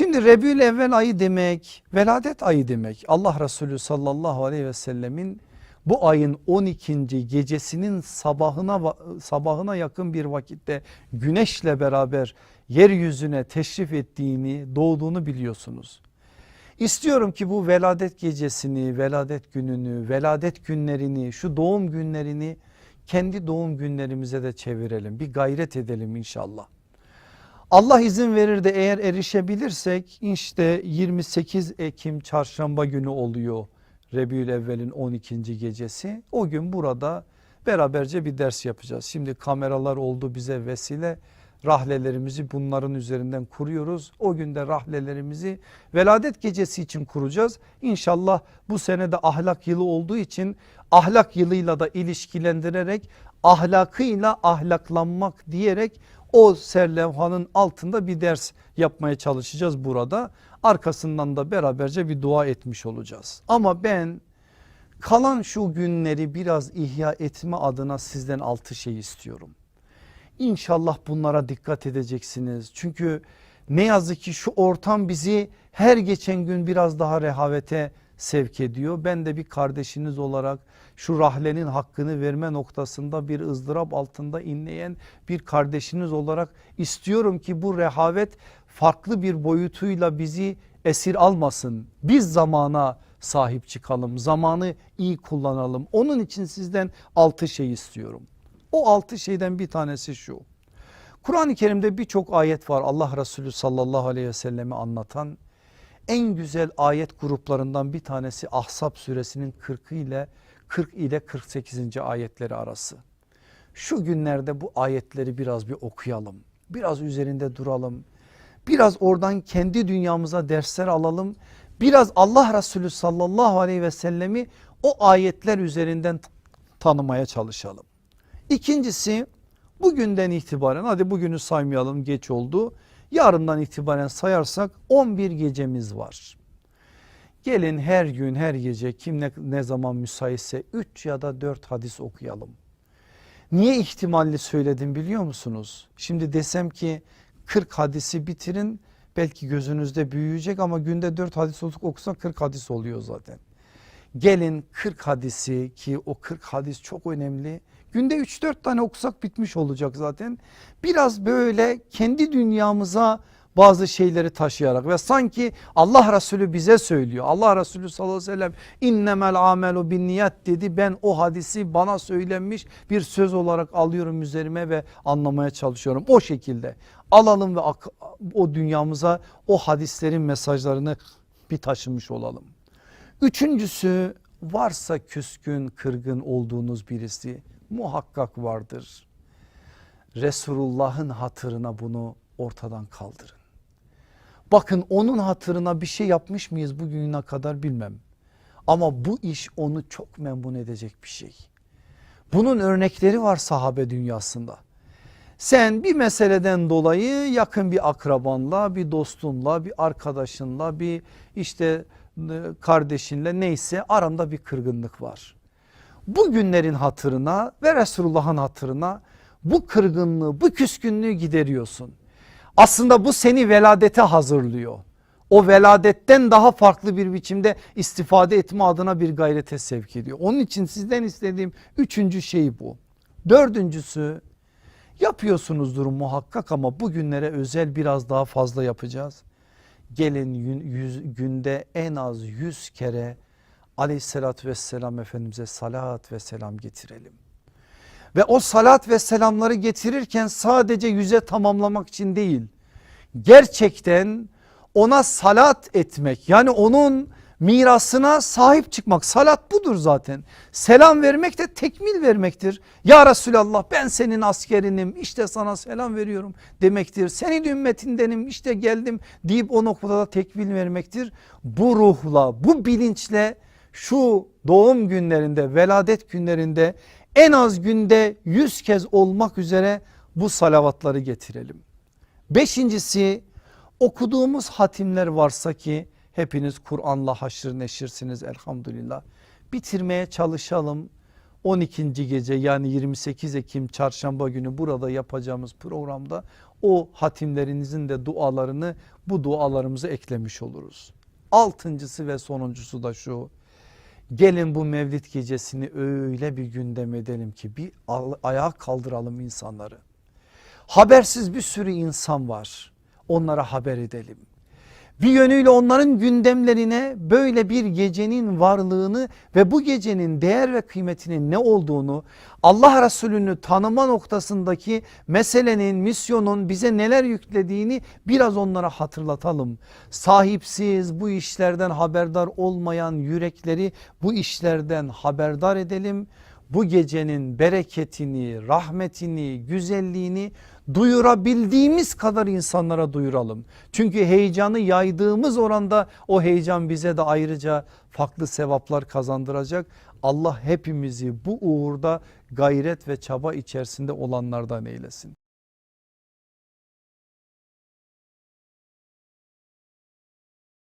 Şimdi Rebül evvel ayı demek veladet ayı demek. Allah Resulü sallallahu aleyhi ve sellemin bu ayın 12. gecesinin sabahına sabahına yakın bir vakitte güneşle beraber yeryüzüne teşrif ettiğini doğduğunu biliyorsunuz. İstiyorum ki bu veladet gecesini, veladet gününü, veladet günlerini, şu doğum günlerini kendi doğum günlerimize de çevirelim. Bir gayret edelim inşallah. Allah izin verir de eğer erişebilirsek işte 28 Ekim çarşamba günü oluyor. Rebül Evvel'in 12. gecesi. O gün burada beraberce bir ders yapacağız. Şimdi kameralar oldu bize vesile rahlelerimizi bunların üzerinden kuruyoruz. O günde rahlelerimizi veladet gecesi için kuracağız. İnşallah bu sene de ahlak yılı olduğu için ahlak yılıyla da ilişkilendirerek ahlakıyla ahlaklanmak diyerek o serlevhanın altında bir ders yapmaya çalışacağız burada. Arkasından da beraberce bir dua etmiş olacağız. Ama ben kalan şu günleri biraz ihya etme adına sizden altı şey istiyorum. İnşallah bunlara dikkat edeceksiniz. Çünkü ne yazık ki şu ortam bizi her geçen gün biraz daha rehavete sevk ediyor. Ben de bir kardeşiniz olarak şu rahlenin hakkını verme noktasında bir ızdırap altında inleyen bir kardeşiniz olarak istiyorum ki bu rehavet farklı bir boyutuyla bizi esir almasın. Biz zamana sahip çıkalım. Zamanı iyi kullanalım. Onun için sizden altı şey istiyorum. O altı şeyden bir tanesi şu. Kur'an-ı Kerim'de birçok ayet var Allah Resulü sallallahu aleyhi ve sellemi anlatan. En güzel ayet gruplarından bir tanesi Ahzab suresinin 40 ile 40 ile 48. ayetleri arası. Şu günlerde bu ayetleri biraz bir okuyalım. Biraz üzerinde duralım. Biraz oradan kendi dünyamıza dersler alalım. Biraz Allah Resulü sallallahu aleyhi ve sellemi o ayetler üzerinden tanımaya çalışalım. İkincisi bugünden itibaren hadi bugünü saymayalım geç oldu. Yarından itibaren sayarsak 11 gecemiz var. Gelin her gün her gece kim ne, ne zaman müsaitse 3 ya da 4 hadis okuyalım. Niye ihtimalli söyledim biliyor musunuz? Şimdi desem ki 40 hadisi bitirin belki gözünüzde büyüyecek ama günde 4 hadis okusak 40 hadis oluyor zaten. Gelin 40 hadisi ki o 40 hadis çok önemli. Günde 3-4 tane okusak bitmiş olacak zaten. Biraz böyle kendi dünyamıza bazı şeyleri taşıyarak ve sanki Allah Resulü bize söylüyor. Allah Resulü sallallahu aleyhi ve sellem innemel amelu bin niyet dedi. Ben o hadisi bana söylenmiş bir söz olarak alıyorum üzerime ve anlamaya çalışıyorum. O şekilde alalım ve o dünyamıza o hadislerin mesajlarını bir taşımış olalım. Üçüncüsü varsa küskün kırgın olduğunuz birisi muhakkak vardır. Resulullah'ın hatırına bunu ortadan kaldırın. Bakın onun hatırına bir şey yapmış mıyız bugüne kadar bilmem. Ama bu iş onu çok memnun edecek bir şey. Bunun örnekleri var sahabe dünyasında. Sen bir meseleden dolayı yakın bir akrabanla, bir dostunla, bir arkadaşınla, bir işte e, kardeşinle neyse aranda bir kırgınlık var. Bu günlerin hatırına ve Resulullah'ın hatırına bu kırgınlığı, bu küskünlüğü gideriyorsun. Aslında bu seni veladete hazırlıyor. O veladetten daha farklı bir biçimde istifade etme adına bir gayrete sevk ediyor. Onun için sizden istediğim üçüncü şey bu. Dördüncüsü yapıyorsunuzdur muhakkak ama bugünlere özel biraz daha fazla yapacağız. Gelin yüz, günde en az yüz kere aleyhissalatü vesselam Efendimiz'e salat ve selam getirelim. Ve o salat ve selamları getirirken sadece yüze tamamlamak için değil gerçekten ona salat etmek yani onun mirasına sahip çıkmak salat budur zaten. Selam vermek de tekmil vermektir. Ya Resulallah ben senin askerinim işte sana selam veriyorum demektir. Senin ümmetindenim işte geldim deyip o noktada tekmil vermektir. Bu ruhla bu bilinçle şu doğum günlerinde veladet günlerinde en az günde yüz kez olmak üzere bu salavatları getirelim. Beşincisi okuduğumuz hatimler varsa ki hepiniz Kur'an'la haşır neşirsiniz elhamdülillah. Bitirmeye çalışalım. 12. gece yani 28 Ekim çarşamba günü burada yapacağımız programda o hatimlerinizin de dualarını bu dualarımıza eklemiş oluruz. Altıncısı ve sonuncusu da şu. Gelin bu mevlid gecesini öyle bir gündem edelim ki bir ayağa kaldıralım insanları. Habersiz bir sürü insan var. Onlara haber edelim. Bir yönüyle onların gündemlerine böyle bir gecenin varlığını ve bu gecenin değer ve kıymetinin ne olduğunu Allah Resulü'nü tanıma noktasındaki meselenin, misyonun bize neler yüklediğini biraz onlara hatırlatalım. Sahipsiz bu işlerden haberdar olmayan yürekleri bu işlerden haberdar edelim bu gecenin bereketini, rahmetini, güzelliğini duyurabildiğimiz kadar insanlara duyuralım. Çünkü heyecanı yaydığımız oranda o heyecan bize de ayrıca farklı sevaplar kazandıracak. Allah hepimizi bu uğurda gayret ve çaba içerisinde olanlardan eylesin.